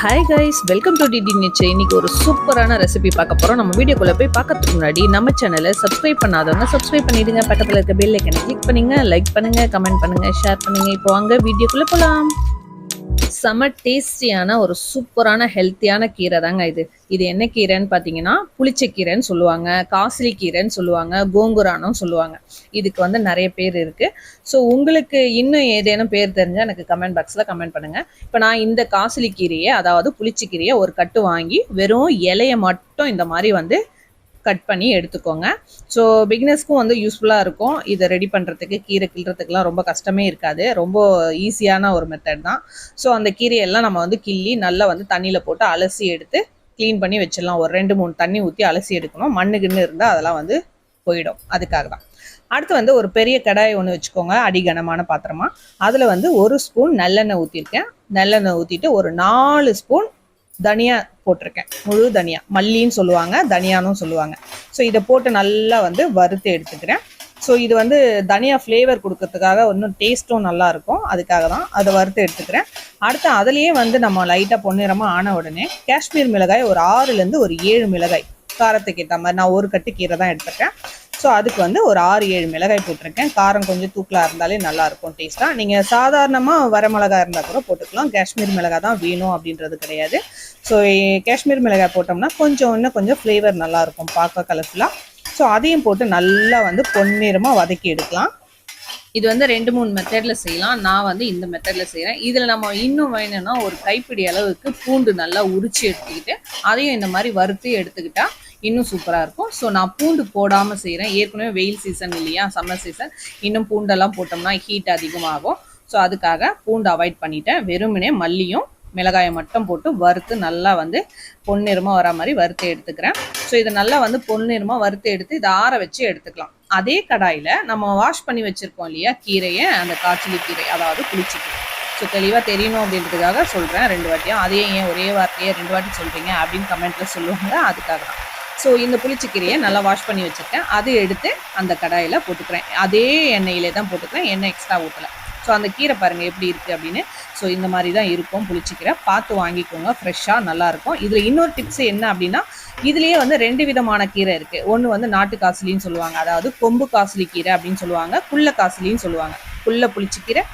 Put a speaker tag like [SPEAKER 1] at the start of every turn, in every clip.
[SPEAKER 1] Hi guys welcome to DD நிச்சை இன்னைக்கு ஒரு சூப்பரான ரெசிபி பார்க்க போகிறோம் நம்ம வீடியோக்குள்ளே போய் பார்க்கறதுக்கு முன்னாடி நம்ம சேனலை சப்ஸ்கிரைப் பண்ணாதவங்க சப்ஸ்கிரைப் பண்ணிடுங்க. பக்கத்தில் இருக்க பெல் ஐக்கனை கிளிக் பண்ணுங்க லைக் பண்ணுங்கள் கமெண்ட் பண்ணுங்கள் ஷேர் பண்ணுங்கள் இப்போ வாங்க வீடியோக்குள்ளே போகலாம் செம டேஸ்டியான ஒரு சூப்பரான ஹெல்த்தியான கீரை தாங்க இது. இது என்ன கீரைன்னு பார்த்தீங்கன்னா புளிச்சக்கீரைன்னு சொல்லுவாங்க காசிலி கீரைன்னு சொல்லுவாங்க கோங்குரானும் சொல்லுவாங்க. இதுக்கு வந்து நிறைய பேர் இருக்குது ஸோ உங்களுக்கு இன்னும் ஏதேனும் பேர் தெரிஞ்சால் எனக்கு கமெண்ட் பாக்ஸில் கமெண்ட் பண்ணுங்கள் இப்போ நான் இந்த காசிலி கீரையை அதாவது புளிச்சக்கீரையை ஒரு கட்டு வாங்கி வெறும் இலையை மட்டும் இந்த மாதிரி வந்து கட் பண்ணி எடுத்துக்கோங்க. ஸோ பிகினர்ஸ்க்கும் வந்து யூஸ்ஃபுல்லாக இருக்கும். இதை ரெடி பண்ணுறதுக்கு கீரை கிள்றதுக்குலாம் ரொம்ப கஷ்டமே இருக்காது. ரொம்ப ஈஸியான ஒரு மெத்தட் தான். ஸோ அந்த கீரையெல்லாம் நம்ம வந்து கிள்ளி நல்லா வந்து தண்ணியில் போட்டு அலசி எடுத்து க்ளீன் பண்ணி வச்சிடலாம். ஒரு ரெண்டு மூணு தண்ணி ஊற்றி அலசி எடுக்கணும். மண்ணுக்குன்னு இருந்தால் அதெல்லாம் வந்து போயிடும். அதுக்காக தான். அடுத்து வந்து ஒரு பெரிய கடாய் ஒன்று வச்சுக்கோங்க. அடிகனமான பாத்திரமா. அதில் வந்து ஒரு ஸ்பூன் நல்லெண்ணெய் ஊற்றிருக்கேன் நல்லெண்ணெய் ஊற்றிட்டு ஒரு நாலு ஸ்பூன் தனியா போட்டிருக்கேன். முழு தனியா. மல்லின்னு சொல்லுவாங்க தனியானும் சொல்லுவாங்க. ஸோ இதை போட்டு நல்லா வந்து வறுத்து எடுத்துக்கிறேன். ஸோ இது வந்து தனியா ஃப்ளேவர் கொடுக்கறதுக்காக இன்னும் டேஸ்ட்டும் நல்லா இருக்கும். அதுக்காக தான் அதை வறுத்து எடுத்துக்கிறேன். அடுத்து அதுலேயே வந்து நம்ம லைட்டாக பொன்னிறமாக ஆன உடனே காஷ்மீர் மிளகாய் ஒரு ஆறுலேருந்து ஒரு ஏழு மிளகாய். காரத்துக்கு ஏற்ற மாதிரி நான் ஒரு கட்டு கீரை தான் எடுத்துருக்கேன் ஸோ அதுக்கு வந்து ஒரு ஆறு ஏழு மிளகாய் போட்டிருக்கேன். காரம் கொஞ்சம் தூக்கலாக இருந்தாலே நல்லாயிருக்கும் டேஸ்ட்டாக நீங்கள் சாதாரணமாக வர மிளகாய் இருந்தால் கூட போட்டுக்கலாம். காஷ்மீர் மிளகாய் தான் வேணும் அப்படின்றது கிடையாது. ஸோ காஷ்மீர் மிளகாய் போட்டோம்னா கொஞ்சம் இன்னும் கொஞ்சம் ஃப்ளேவர் நல்லாயிருக்கும் பார்க்க கலர்ஃபுல்லாக ஸோ அதையும் போட்டு நல்லா வந்து பொன்னிறமாக வதக்கி எடுக்கலாம். இது வந்து ரெண்டு மூணு மெத்தடில் செய்யலாம். நான் வந்து இந்த மெத்தடில் செய்கிறேன் இதில் நம்ம இன்னும் வேணும்னா ஒரு கைப்பிடி அளவுக்கு பூண்டு நல்லா உரிச்சு எடுத்துக்கிட்டு அதையும் இந்த மாதிரி வறுத்து எடுத்துக்கிட்டால் இன்னும் சூப்பராக இருக்கும். ஸோ நான் பூண்டு போடாமல் செய்கிறேன் ஏற்கனவே வெயில் சீசன் இல்லையா? சம்மர் சீசன் இன்னும் பூண்டெல்லாம் போட்டோம்னா ஹீட் அதிகமாகும். ஸோ அதுக்காக பூண்டு அவாய்ட் பண்ணிட்டேன். வெறுமனே மல்லியும் மிளகாயை மட்டும் போட்டு வறுத்து நல்லா வந்து பொன்னிறமாக வர மாதிரி வறுத்து எடுத்துக்கிறேன். ஸோ இதை நல்லா வந்து பொன்னிறமாக வறுத்து எடுத்து இதை ஆற வச்சு எடுத்துக்கலாம். அதே கடாயில் நம்ம வாஷ் பண்ணி வச்சுருக்கோம் இல்லையா? கீரையை அந்த காய்ச்சலி கீரை அதாவது புளிச்சிக்கீரை. ஸோ தெளிவாக தெரியணும் அப்படின்றதுக்காக சொல்கிறேன் ரெண்டு வாட்டியும். அதே ஏன் ஒரே வார்த்தையே ரெண்டு வாட்டி சொல்கிறீங்க அப்படின்னு கமெண்ட்டில் சொல்லுவாங்க. அதுக்காக தான். ஸோ இந்த புளிச்சிக்கீரையை நல்லா வாஷ் பண்ணி வச்சுருக்கேன். அதை எடுத்து அந்த கடாயில் போட்டுக்கிறேன். அதே எண்ணெயிலே தான் போட்டுக்கிறேன். எண்ணெய் எக்ஸ்ட்ரா ஊற்றலை ஸோ அந்த கீரை பாருங்கள் எப்படி இருக்குது அப்படின்னு. ஸோ இந்த மாதிரி தான் இருக்கும் புளிச்சிக்கீரை. பார்த்து வாங்கிக்கோங்க. ஃப்ரெஷ்ஷாக நல்லாயிருக்கும் இதில் இன்னொரு டிப்ஸ் என்ன அப்படின்னா இதுலேயே வந்து ரெண்டு விதமான கீரை இருக்குது ஒன்று வந்து நாட்டு காசுலின்னு சொல்லுவாங்க. அதாவது கொம்பு காசுலி கீரை அப்படின்னு சொல்லுவாங்க. குள்ள காசுலின்னு சொல்லுவாங்க. குள்ள புளிச்சிக்கீரை.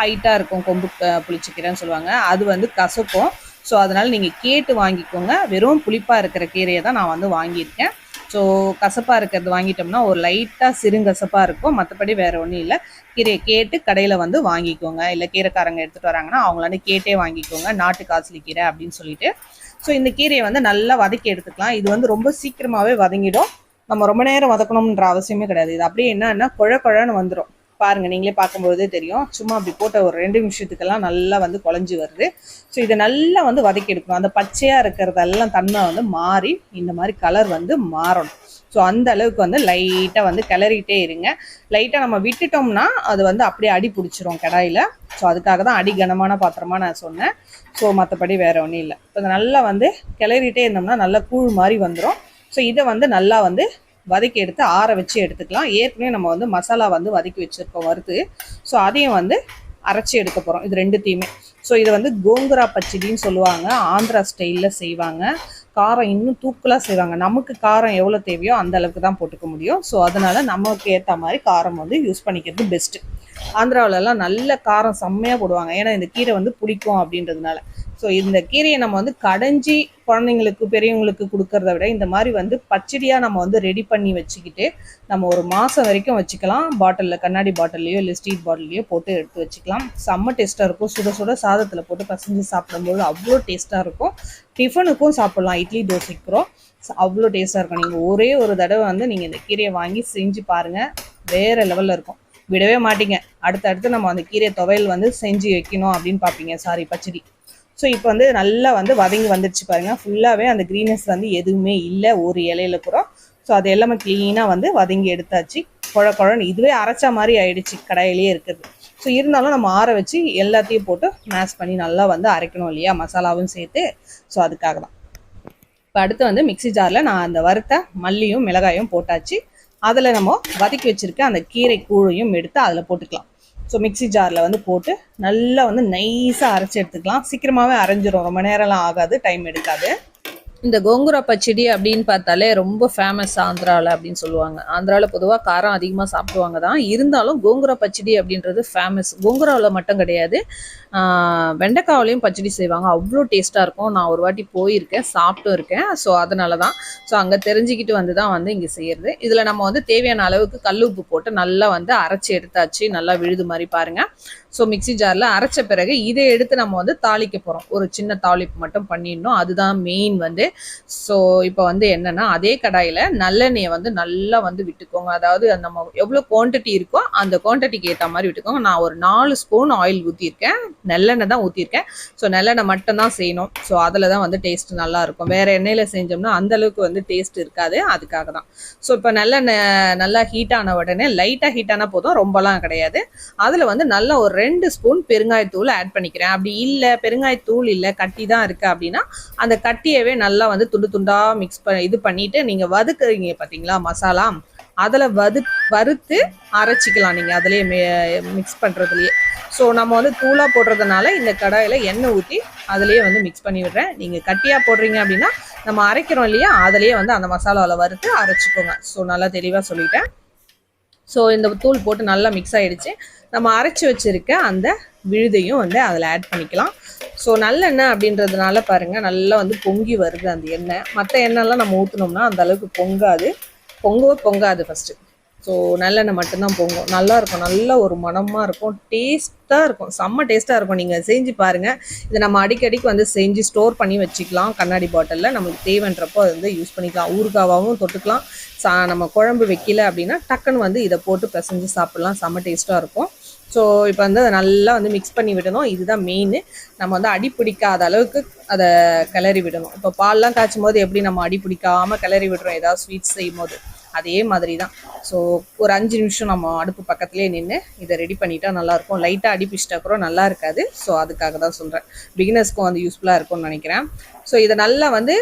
[SPEAKER 1] ஹைட்டாக இருக்கும் கொம்பு புளிச்சிக்கீரைன்னு சொல்லுவாங்க. அது வந்து கசக்கும். ஸோ அதனால் நீங்கள் கேட்டு வாங்கிக்கோங்க. வெறும் புளிப்பாக இருக்கிற கீரையை தான் நான் வந்து வாங்கியிருக்கேன். ஸோ கசப்பாக இருக்கிறது வாங்கிட்டோம்னா ஒரு லைட்டாக சிறுங்கசப்பாக இருக்கும். மற்றபடி வேறு ஒன்றும் இல்லை. கீரையை கேட்டு கடையில் வந்து வாங்கிக்கோங்க. இல்லை கீரைக்காரங்க எடுத்துகிட்டு வராங்கன்னா அவங்களாண்ட கேட்டே வாங்கிக்கோங்க. நாட்டு காசுலி கீரை அப்படின்னு சொல்லிட்டு. ஸோ இந்த கீரையை வந்து நல்லா வதக்கி எடுத்துக்கலாம். இது வந்து ரொம்ப சீக்கிரமாகவே வதங்கிடும். நம்ம ரொம்ப நேரம் வதக்கணுன்ற அவசியமே கிடையாது. இது அப்படியே என்னன்னா குழ குழன்னு வந்துடும் பாருங்கள் நீங்களே பார்க்கும்போதே தெரியும். சும்மா அப்படி போட்ட ஒரு ரெண்டு நிமிஷத்துக்கெல்லாம் நல்லா வந்து குழஞ்சி வருது. ஸோ இதை நல்லா வந்து வதக்கி எடுக்கணும். அந்த பச்சையாக இருக்கிறதெல்லாம் தன்மை வந்து மாறி இந்த மாதிரி கலர் வந்து மாறணும். ஸோ அந்த அளவுக்கு வந்து லைட்டாக வந்து கிளறிட்டே இருங்க. லைட்டாக நம்ம விட்டுட்டோம்னா அது வந்து அப்படியே அடி பிடிச்சிரும் கடாயில். ஸோ அதுக்காக தான் அடி கனமான பாத்திரமாக நான் சொன்னேன். ஸோ மற்றபடி வேறு ஒன்றும் இல்லை. இப்போ நல்லா வந்து கிளறிட்டே இருந்தோம்னா நல்லா கூழ் மாதிரி வந்துடும் ஸோ இதை வந்து நல்லா வந்து வதக்கி எடுத்து ஆற வச்சு எடுத்துக்கலாம். ஏற்கனவே நம்ம வந்து மசாலா வந்து வதக்கி வச்சுருக்கோம் வறுத்து. ஸோ அதையும் வந்து அரைச்சி எடுக்க போகிறோம் இது ரெண்டுத்தையுமே. ஸோ இதை வந்து கோங்குரா பச்சடின்னு சொல்லுவாங்க. ஆந்திரா ஸ்டைலில் செய்வாங்க. காரம் இன்னும் தூக்கலாக செய்வாங்க. நமக்கு காரம் எவ்வளோ தேவையோ அந்த அளவுக்கு தான் போட்டுக்க முடியும். ஸோ அதனால் நமக்கு ஏற்ற மாதிரி காரம் வந்து யூஸ் பண்ணிக்கிறது பெஸ்ட்டு ஆந்திராவிலலாம் நல்ல காரம் செம்மையாக போடுவாங்க. ஏன்னா இந்த கீரை வந்து பிடிக்கும் அப்படின்றதுனால. ஸோ இந்த கீரையை நம்ம வந்து கடைஞ்சி குழந்தைங்களுக்கு பெரியவங்களுக்கு கொடுக்கறத விட இந்த மாதிரி வந்து பச்சடியாக நம்ம வந்து ரெடி பண்ணி வச்சுக்கிட்டு நம்ம ஒரு மாதம் வரைக்கும் வச்சுக்கலாம். பாட்டிலில் கண்ணாடி பாட்டில்லையோ இல்லை ஸ்டீல் பாட்டில்லையோ போட்டு எடுத்து வச்சுக்கலாம். செம்ம டேஸ்ட்டாக இருக்கும். சுட சுட சாதத்தில் போட்டு பசஞ்சு சாப்பிடும்போது அவ்வளோ டேஸ்ட்டாக இருக்கும். டிஃபனுக்கும் சாப்பிட்லாம். இட்லி தோசைக்கிறோம் அவ்வளோ டேஸ்ட்டாக இருக்கும். நீங்கள் ஒரே ஒரு தடவை வந்து நீங்கள் இந்த கீரையை வாங்கி செஞ்சு பாருங்கள் வேறு லெவலில் இருக்கும். விடவே மாட்டீங்க. அடுத்தடுத்து நம்ம அந்த கீரை துவையல் வந்து செஞ்சு வைக்கணும் அப்படின்னு பார்ப்பீங்க. சாரி பச்சடி. ஸோ இப்போ வந்து நல்லா வந்து வதங்கி வந்துடுச்சு பாருங்கள் ஃபுல்லாகவே அந்த க்ரீனஸ் வந்து எதுவுமே இல்லை. ஒரு இலையில கூட. ஸோ அது எல்லாமே க்ளீனாக வந்து வதங்கி எடுத்தாச்சு. குழ குழன்னு இதுவே அரைச்சா மாதிரி ஆயிடுச்சு. கடையிலேயே இருக்குது. ஸோ இருந்தாலும் நம்ம ஆற வச்சு எல்லாத்தையும் போட்டு மேஷ் பண்ணி நல்லா வந்து அரைக்கணும் இல்லையா? மசாலாவும் சேர்த்து. ஸோ அதுக்காக தான். இப்போ அடுத்து வந்து மிக்ஸி ஜாரில் நான் அந்த வறுத்த மல்லியும் மிளகாயும் போட்டாச்சு. அதில் நம்ம வதக்கி வச்சுருக்க அந்த கீரை கூழையும் எடுத்து அதில் போட்டுக்கலாம். ஸோ மிக்ஸி ஜாரில் வந்து போட்டு நல்லா வந்து நைஸாக அரைச்சி எடுத்துக்கலாம். சீக்கிரமாகவே அரைஞ்சிரும். ரொம்ப நேரம்லாம் ஆகாது டைம் எடுக்காது. இந்த கோங்குரா பச்சடி அப்படின்னு பார்த்தாலே ரொம்ப ஃபேமஸ் ஆந்திராவில் அப்படின்னு சொல்லுவாங்க. ஆந்திராவில் பொதுவாக காரம் அதிகமாக சாப்பிடுவாங்க தான். இருந்தாலும் கோங்குரா பச்சடி அப்படின்றது ஃபேமஸ் கோங்குராவில் மட்டும் கிடையாது. வெண்டைக்காவிலையும் பச்சடி செய்வாங்க. அவ்வளோ டேஸ்ட்டாக இருக்கும். நான் ஒரு வாட்டி போயிருக்கேன். சாப்பிட்டும் இருக்கேன். ஸோ அதனால தான் ஸோ அங்கே தெரிஞ்சுக்கிட்டு வந்து தான் வந்து இங்கே செய்கிறது இதில் நம்ம வந்து தேவையான அளவுக்கு கல் உப்பு போட்டு நல்லா வந்து அரைச்சி எடுத்தாச்சு. நல்லா விழுது மாதிரி பாருங்கள் ஸோ மிக்ஸி ஜாரில் அரைச்ச பிறகு இதை எடுத்து நம்ம வந்து தாளிக்க போகிறோம் ஒரு சின்ன தாளிப்பு மட்டும் பண்ணிடணும். அதுதான் மெயின் வந்து. ஸோ இப்போ வந்து என்னென்னா அதே கடாயில் நல்லெண்ணெயை வந்து நல்லா வந்து விட்டுக்கோங்க. அதாவது நம்ம எவ்வளோ குவான்டிட்டி இருக்கோ அந்த குவான்டிட்டிக்கு ஏற்ற மாதிரி விட்டுக்கோங்க. நான் ஒரு நாலு ஸ்பூன் ஆயில் ஊற்றிருக்கேன் நல்லெண்ணெய் தான் ஊற்றிருக்கேன் ஸோ நல்லெண்ணெய் மட்டும்தான் செய்யணும். ஸோ அதில் தான் வந்து டேஸ்ட் நல்லாயிருக்கும். வேறு எண்ணெயில் செஞ்சோம்னா அந்த அளவுக்கு வந்து டேஸ்ட் இருக்காது. அதுக்காக தான். ஸோ இப்போ நல்லெண்ணெய் நல்லா ஹீட் ஆன உடனே லைட்டாக ஹீட் ஆனால் போதும். ரொம்பலாம் கிடையாது. அதில் வந்து நல்லா ஒரு ரெண்டு ஸ்பூன் பெருங்காயத்தூள் ஆட் பண்ணிக்கிறேன். அப்படி இல்லை பெருங்காயத்தூள் இல்லை கட்டி தான் இருக்குது அப்படின்னா அந்த கட்டியவே நல்லா வந்து துண்டு துண்டாக மிக்ஸ் பண்ண இது பண்ணிவிட்டு நீங்கள் வதக்குறீங்க பார்த்தீங்களா மசாலா? அதில் வது வறுத்து அரைச்சிக்கலாம் நீங்கள் அதிலே மிக்ஸ் பண்ணுறதுலையே ஸோ நம்ம வந்து தூளாக போடுறதுனால இந்த கடாயில் எண்ணெய் ஊற்றி அதுலேயே வந்து மிக்ஸ் பண்ணி விடுறேன். நீங்கள் கட்டியாக போடுறீங்க அப்படின்னா நம்ம அரைக்கிறோம் இல்லையா அதுலேயே வந்து அந்த மசாலாவில் வறுத்து அரைச்சிக்கோங்க. ஸோ நல்லா தெளிவாக சொல்லிட்டேன். ஸோ இந்த தூள் போட்டு நல்லா மிக்ஸ் ஆகிடுச்சு நம்ம அரைச்சி வச்சுருக்க அந்த விழுதையும் வந்து அதில் ஆட் பண்ணிக்கலாம். ஸோ நல்லெண்ணெய் அப்படின்றதுனால பாருங்கள் நல்லா வந்து பொங்கி வருது அந்த எண்ணெய். மற்ற எண்ணெய்லாம் நம்ம ஊற்றினோம்னா அந்த அளவுக்கு பொங்காது. பொங்கவே பொங்காது ஃபஸ்ட்டு ஸோ நல்லெண்ணெய் மட்டும்தான் பொங்கும். நல்லா இருக்கும். நல்ல ஒரு மணமாக இருக்கும். டேஸ்ட்டாக இருக்கும். செம்ம டேஸ்ட்டாக இருக்கும். நீங்கள் செஞ்சு பாருங்கள் இதை நம்ம அடிக்கடிக்கு வந்து செஞ்சு ஸ்டோர் பண்ணி வச்சுக்கலாம். கண்ணாடி பாட்டிலில் நம்மளுக்கு தேவைன்றப்போ அதை வந்து யூஸ் பண்ணிக்கலாம். ஊறுகாவாகவும் தொட்டுக்கலாம். சா நம்ம குழம்பு வைக்கல அப்படின்னா டக்குன்னு வந்து இதை போட்டு பிசைஞ்சு சாப்பிட்லாம். செம்ம டேஸ்ட்டாக இருக்கும். ஸோ இப்போ வந்து அதை நல்லா வந்து மிக்ஸ் பண்ணி விடணும். இதுதான் மெயின் நம்ம வந்து அடி பிடிக்காத அளவுக்கு அதை கிளறி விடணும். இப்போ பால்லாம் காய்ச்சும் போது எப்படி நம்ம அடி பிடிக்காம கிளறி விடுறோம்? ஏதாவது ஸ்வீட்ஸ் செய்யும் போது அதே மாதிரி தான் ஸோ ஒரு அஞ்சு நிமிஷம் நம்ம அடுப்பு பக்கத்துலேயே நின்று இதை ரெடி பண்ணிட்டா நல்லாயிருக்கும். லைட்டாக அடி பிடிச்சிட்டா கூட நல்லா இருக்காது. ஸோ அதுக்காக தான் சொல்கிறேன் பிகினர்ஸ்க்கும் வந்து யூஸ்ஃபுல்லாக இருக்கும்னு நினைக்கிறேன். ஸோ இதை நல்லா வந்து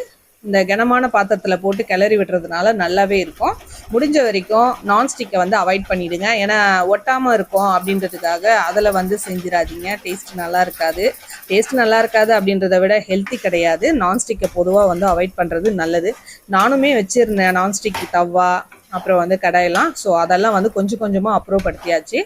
[SPEAKER 1] இந்த கனமான பாத்திரத்தில் போட்டு கிளறி விடுறதுனால நல்லாவே இருக்கும். முடிஞ்ச வரைக்கும் நான்ஸ்டிக்கை வந்து அவாய்ட் பண்ணிவிடுங்க ஏன்னா ஒட்டாமல் இருக்கும் அப்படின்றதுக்காக அதில் வந்து செஞ்சிடாதீங்க. டேஸ்ட் நல்லா இருக்காது. டேஸ்ட் நல்லா இருக்காது அப்படின்றத விட ஹெல்த்தி கிடையாது. நான்ஸ்டிக்கை பொதுவாக வந்து அவாய்ட் பண்ணுறது நல்லது. நானுமே வச்சுருந்தேன் நான்ஸ்டிக் தவா அப்புறம் வந்து கடாயெல்லாம். ஸோ அதெல்லாம் வந்து கொஞ்சம் கொஞ்சமாக அப்ரூவ் படுத்தியாச்சு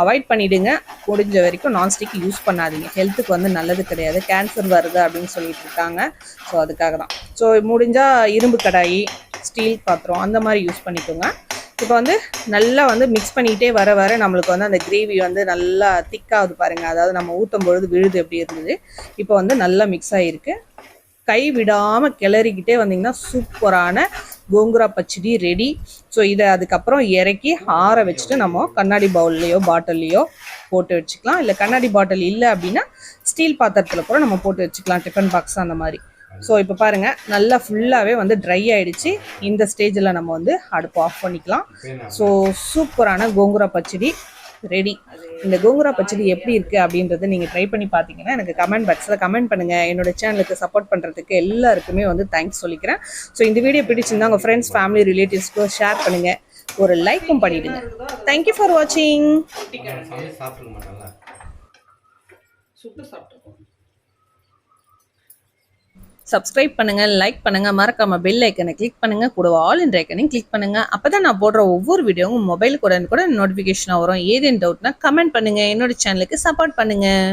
[SPEAKER 1] அவாய்ட் பண்ணிவிடுங்க முடிஞ்ச வரைக்கும் நான்ஸ்டிக் யூஸ் பண்ணாதீங்க. ஹெல்த்துக்கு வந்து நல்லது கிடையாது. கேன்சர் வருது அப்படின்னு சொல்லிட்டு இருக்காங்க. ஸோ அதுக்காக தான் ஸோ முடிஞ்சால் இரும்பு கடாயி ஸ்டீல் பாத்திரம் அந்த மாதிரி யூஸ் பண்ணிக்கோங்க. இப்போ வந்து நல்லா வந்து மிக்ஸ் பண்ணிக்கிட்டே வர வர நம்மளுக்கு வந்து அந்த கிரேவி வந்து நல்லா திக்காகுது பாருங்கள் அதாவது நம்ம ஊற்றும் பொழுது விழுது எப்படி இருந்தது? இப்போ வந்து நல்லா மிக்ஸ் ஆகிருக்கு கை விடாமல் கிளறிக்கிட்டே வந்தீங்கன்னா சூப்பரான கோங்குரா பச்சடி ரெடி ஸோ இதை அதுக்கப்புறம் இறக்கி ஆற வச்சுட்டு நம்ம கண்ணாடி பவுல்லையோ பாட்டில்லையோ போட்டு வச்சுக்கலாம். இல்லை கண்ணாடி பாட்டில் இல்லை அப்படின்னா ஸ்டீல் பாத்திரத்தில் கூட நம்ம போட்டு வச்சுக்கலாம். டிஃபன் பாக்ஸ் அந்த மாதிரி. ஸோ இப்போ பாருங்க நல்லா ஃபுல்லாகவே வந்து ட்ரை ஆயிடுச்சு. இந்த ஸ்டேஜில் நம்ம வந்து அடுப்பு ஆஃப் பண்ணிக்கலாம். ஸோ சூப்பரான கோங்குரா பச்சடி ரெடி இந்த கோங்குரா பச்சடி எப்படி இருக்கு அப்படின்றத நீங்க ட்ரை பண்ணி பார்த்தீங்கன்னா எனக்கு கமெண்ட் பாக்ஸில் கமெண்ட் பண்ணுங்க. என்னோட சேனலுக்கு சப்போர்ட் பண்றதுக்கு எல்லாருக்குமே வந்து தேங்க்ஸ் சொல்லிக்கிறேன். ஸோ இந்த வீடியோ பிடிச்சிருந்தா உங்க ஃப்ரெண்ட்ஸ் ஃபேமிலி ரிலேட்டிவ்ஸ்க்கு ஷேர் பண்ணுங்க. ஒரு லைக்கும் பண்ணிடுங்க. தேங்க்யூ ஃபார் வாட்சிங் சுட்டு சாப்பிட்டுருக்கோம். சப்ஸ்கிரைப் பண்ணுங்கள் லைக் பண்ணுங்கள் மறக்காமல் பெல் ஐக்கனை கிளிக் பண்ணுங்கள் கூட ஆல் இன் ஐக்கனையும் கிளிக் அப்போ தான் நான் போடுற ஒவ்வொரு வீடியோவும் மொபைலுக்கு கூட கூட நோட்டிஃபிகேஷனாக வரும். ஏதேன் டவுட்னா கமெண்ட் பண்ணுங்க. என்னோட சேனலுக்கு சப்போர்ட் பண்ணுங்கள்